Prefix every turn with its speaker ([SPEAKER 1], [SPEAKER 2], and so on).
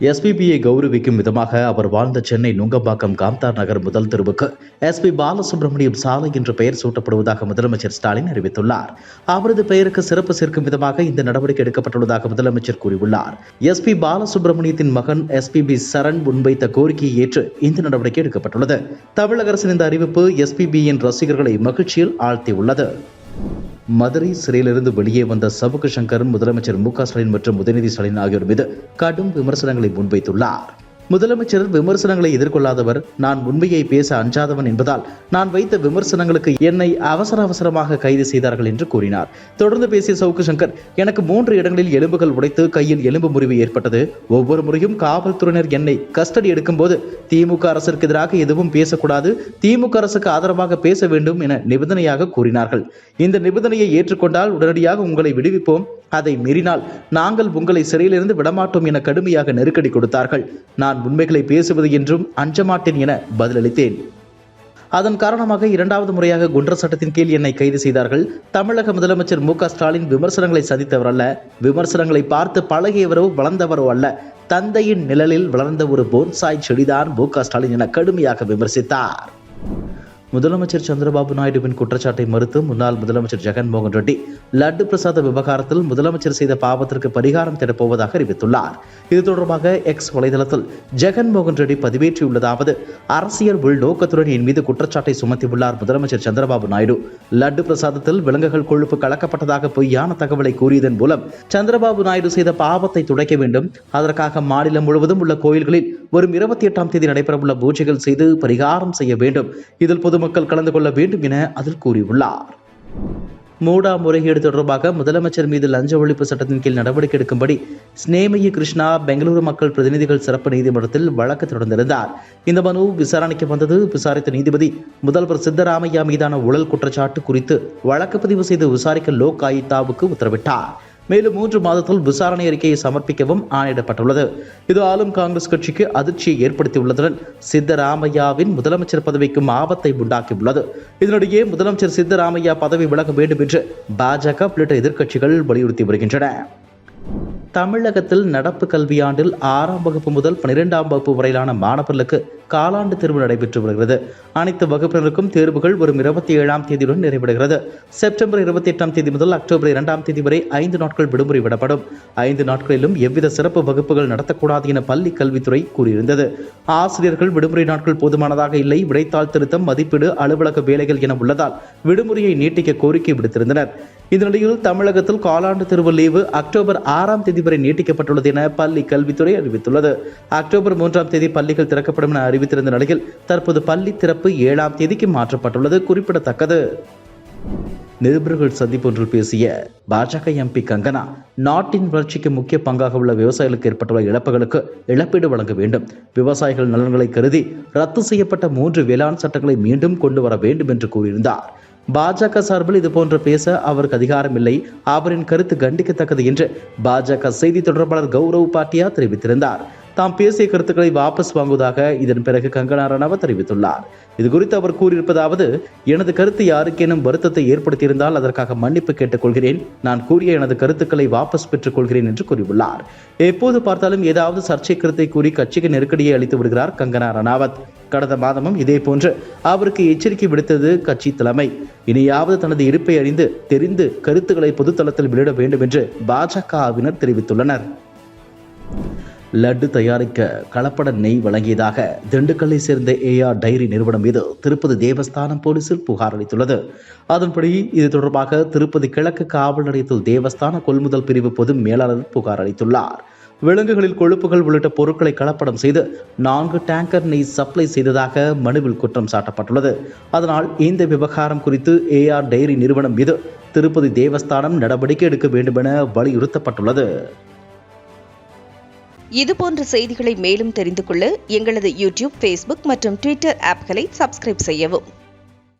[SPEAKER 1] எஸ்பிபியை கௌரவிக்கும் விதமாக அவர் வாழ்ந்த சென்னை நுங்கம்பாக்கம் காம்தார் நகர் முதல் தெருவுக்கு. எஸ்பி பாலசுப்ரமணியம் சாலை என்று பெயர் சூட்டப்படுவதாக முதலமைச்சர் ஸ்டாலின் அறிவித்துள்ளார். அவரது பெயருக்கு சிறப்பு சேர்க்கும் விதமாக இந்த நடவடிக்கை எடுக்கப்பட்டுள்ளதாக முதலமைச்சர் கூறியுள்ளார். எஸ்பி பாலசுப்ரமணியத்தின் மகன் எஸ்பிபி சரண் முன்வைத்த கோரிக்கையை ஏற்று இந்த நடவடிக்கை எடுக்கப்பட்டுள்ளது. தமிழக அரசின் இந்த அறிவிப்பு எஸ்பிபியின் ரசிகர்களை மகிழ்ச்சியில் ஆழ்த்தியுள்ளது. மதுரை சிறையிலிருந்து வெளியே வந்த சபுக்கு சங்கர் முதலமைச்சர் மு க ஸ்டாலின் மற்றும் உதயநிதி ஸ்டாலின் ஆகியோர் மீது கடும் விமர்சனங்களை முன்வைத்துள்ளார். முதலமைச்சர் விமர்சனங்களை எதிர்கொள்ளாதவர் நான் உண்மையை பேச அஞ்சாதவன் என்பதால் நான் வைத்த விமர்சனங்களுக்கு என்னை அவசர அவசரமாக கைது செய்தார்கள் என்று கூறினார். தொடர்ந்து பேசிய சவுக்கு சங்கர் எனக்கு மூன்று இடங்களில் எலும்புகள் உடைத்து கையில் எலும்பு முறிவு ஏற்பட்டது. ஒவ்வொரு முறையும் காவல்துறையினர் என்னை கஸ்டடி எடுக்கும்போது திமுக அரசிற்கு எதிராக எதுவும் பேசக்கூடாது திமுக அரசுக்கு ஆதரவாக பேச வேண்டும் என நிபந்தனையாக கூறினார்கள். இந்த நிபந்தனையை ஏற்றுக்கொண்டால் உடனடியாக உங்களை விடுவிப்போம் அதை மீறினால் நாங்கள் உங்களை சிறையிலிருந்து விடமாட்டோம் என கடுமையாக நெருக்கடி கொடுத்தார்கள். நான் உண்மைகளை பேசுவது என்றும் அஞ்சமாட்டேன் என பதிலளித்தேன். அதன் காரணமாக இரண்டாவது முறையாக குண்டர் சட்டத்தின் கீழ் என்னை கைது செய்தார்கள். தமிழக முதலமைச்சர் மு ஸ்டாலின் விமர்சனங்களை சந்தித்தவர் அல்ல. விமர்சனங்களை பார்த்து பழகியவரோ வளர்ந்தவரோ அல்ல. தந்தையின் நிழலில் வளர்ந்த ஒரு போன்சாய் செடிதான் மு ஸ்டாலின் என கடுமையாக விமர்சித்தார். முதலமைச்சர் சந்திரபாபு நாயுடுவின் குற்றச்சாட்டை மறுத்து முன்னாள் முதலமைச்சர் ஜெகன்மோகன் ரெட்டி லட்டு பிரசாத விவகாரத்தில் முதலமைச்சர் செய்த பாவத்திற்கு பரிகாரம் தேடப்போவதாக அறிவித்துள்ளார். இது தொடர்பாக எக்ஸ் வலைதளத்தில் ஜெகன்மோகன் ரெட்டி பதிவேற்றியுள்ளதாவது அரசியல் உள்நோக்கத்துடன் என் மீது குற்றச்சாட்டை சுமத்தியுள்ளார் முதலமைச்சர் சந்திரபாபு நாயுடு. லட்டு பிரசாதத்தில் விலங்குகள் கொழுப்பு கலக்கப்பட்டதாக பொய்யான தகவலை கூறியதன் மூலம் சந்திரபாபு நாயுடு செய்த பாவத்தை துடைக்க வேண்டும். அதற்காக மாநிலம் முழுவதும் உள்ள கோயில்களில் வரும் இருபத்தி எட்டாம் தேதி நடைபெறவுள்ள பூஜைகள் செய்து பரிகாரம் செய்ய வேண்டும். இதில் பொதுமக்கள் கலந்து கொள்ள வேண்டும் என அதில் கூறியுள்ளார். மூடா முறைகேடு தொடர்பாக முதலமைச்சர் மீது லஞ்ச ஒழிப்பு சட்டத்தின் கீழ் நடவடிக்கை எடுக்கும்படி ஸ்னேமயி கிருஷ்ணா பெங்களூரு மக்கள் பிரதிநிதிகள் சிறப்பு நீதிமன்றத்தில் வழக்கு தொடர்ந்திருந்தார். இந்த மனு விசாரணைக்கு வந்தது விசாரித்த நீதிபதி முதல்வர் சித்தராமையா மீதான ஊழல் குற்றச்சாட்டு குறித்து வழக்கு பதிவு செய்து விசாரிக்க லோக் ஆயுக்தாவுக்கு உத்தரவிட்டார். மேலும் மூன்று மாதத்தில் விசாரணை அறிக்கையை சமர்ப்பிக்கவும் ஆணையிடப்பட்டுள்ளது. இது ஆளும் காங்கிரஸ் கட்சிக்கு அதிர்ச்சியை ஏற்படுத்தியுள்ளதுடன் சித்தராமையாவின் முதலமைச்சர் பதவிக்கும் ஆபத்தை உண்டாக்கியுள்ளது. இதனிடையே முதலமைச்சர் சித்தராமையா பதவி விலக வேண்டும் என்று பாஜக உள்ளிட்ட எதிர்க்கட்சிகள் வலியுறுத்தி வருகின்றன. தமிழகத்தில் நடப்பு கல்வியாண்டில் ஆறாம் வகுப்பு முதல் பன்னிரெண்டாம் வகுப்பு வரையிலான மாணவர்களுக்கு காலாண்டு தேர்வு நடைபெற்று வருகிறது. அனைத்து வகுப்பினருக்கும் தேர்வுகள் வரும் இருபத்தி ஏழாம் தேதியுடன் நிறைவடைகிறது. செப்டம்பர் இருபத்தி எட்டாம் தேதி முதல் அக்டோபர் இரண்டாம் தேதி வரை ஐந்து நாட்கள் விடுமுறை விடப்படும். ஐந்து நாட்களிலும் எவ்வித சிறப்பு வகுப்புகள் நடத்தக்கூடாது என பள்ளி கல்வித்துறை கூறியிருந்தது. ஆசிரியர்கள் விடுமுறை நாட்கள் போதுமானதாக இல்லை. விடைத்தாள் திருத்தம் மதிப்பீடு அலுவலக வேலைகள் என உள்ளதால் விடுமுறையை நீட்டிக்க கோரிக்கை விடுத்திருந்தனர். இதனிடையில் தமிழகத்தில் காலாண்டு தேர்வு லீவு அக்டோபர் ஆறாம் தேதி வரை நீட்டிக்கப்பட்டுள்ளது என பள்ளி கல்வித்துறை அறிவித்துள்ளது. அக்டோபர் மூன்றாம் தேதி பள்ளிகள் திறக்கப்படும் என அறிவித்திருந்த நிலையில் தற்போது பள்ளி திறப்பு ஏழாம் தேதிக்கு மாற்றப்பட்டுள்ளது. குறிப்பிடத்தக்கது. நிருபர்கள் சந்திப்பு ஒன்றில் பேசிய பாஜக எம்பி கங்கனா நாட்டின் வளர்ச்சிக்கு முக்கிய பங்காக உள்ள விவசாயிகளுக்கு ஏற்பட்டுள்ள இழப்புகளுக்கு இழப்பீடு வழங்க வேண்டும். விவசாயிகள் நலன்களை கருதி ரத்து செய்யப்பட்ட மூன்று வேளாண் சட்டங்களை மீண்டும் கொண்டு வர வேண்டும் என்று கூறியிருந்தார். பாஜக சார்பில் இது போன்ற பேச அவருக்கு அதிகாரம் இல்லை அவரின் கருத்து கண்டிக்கத்தக்கது என்று பாஜக செய்தி தொடர்பாளர் கௌரவ் பாட்டியா தெரிவித்திருந்தார். தாம் பேசிய கருத்துக்களை வாபஸ் வாங்குவதாக இதன் பிறகு கங்கனா ரணாவத் தெரிவித்துள்ளார். இது குறித்து அவர் கூறியிருப்பதாவது எனது கருத்து யாருக்கேனும் வருத்தத்தை ஏற்படுத்தியிருந்தால் அதற்காக மன்னிப்பு கேட்டுக்கொள்கிறேன். நான் கூறிய எனது கருத்துக்களை வாபஸ் பெற்றுக் கொள்கிறேன் என்று கூறியுள்ளார். எப்போது பார்த்தாலும் ஏதாவது சர்ச்சை கருத்தை கூறி கட்சிக்கு நெருக்கடியை அளித்து விடுகிறார் கங்கனா ரணாவத். கடந்த மாதமும் இதே போன்று அவருக்கு எச்சரிக்கை விடுத்தது கட்சி தலைமை. இனியாவது தனது இருப்பை அறிந்து தெரிந்து கருத்துக்களை பொதுத்தளத்தில் வெளியிட வேண்டும் என்று பாஜகவினர் தெரிவித்துள்ளனர். லட்டு தயாரிக்க கலப்பட நெய் வழங்கியதாக திண்டுக்கல்லை சேர்ந்த ஏஆர் டைரி நிறுவனம் மீது திருப்பதி தேவஸ்தானம் போலீசில் புகார் அளித்துள்ளது. அதன்படி இது தொடர்பாக திருப்பதி கிழக்கு காவல் நிலையத்தில் தேவஸ்தான கொள்முதல் பிரிவு பொது மேலாளர் புகார் அளித்துள்ளார். விலங்குகளில் கொழுப்புகள் உள்ளிட்ட பொருட்களை கலப்படம் செய்து நான்கு டேங்கர் நெய் சப்ளை செய்ததாக மனுவில் குற்றம் சாட்டப்பட்டுள்ளது. அதனால் இந்த விவகாரம் குறித்து ஏஆர் டைரி நிறுவனம் மீது திருப்பதி தேவஸ்தானம் நடவடிக்கை எடுக்க வேண்டுமென வலியுறுத்தப்பட்டுள்ளது.
[SPEAKER 2] இதுபோன்ற செய்திகளை மேலும் தெரிந்து கொள்ள எங்களது யூடியூப் ஃபேஸ்புக் மற்றும் ட்விட்டர் ஆப்களை சப்ஸ்கிரைப் செய்யவும்.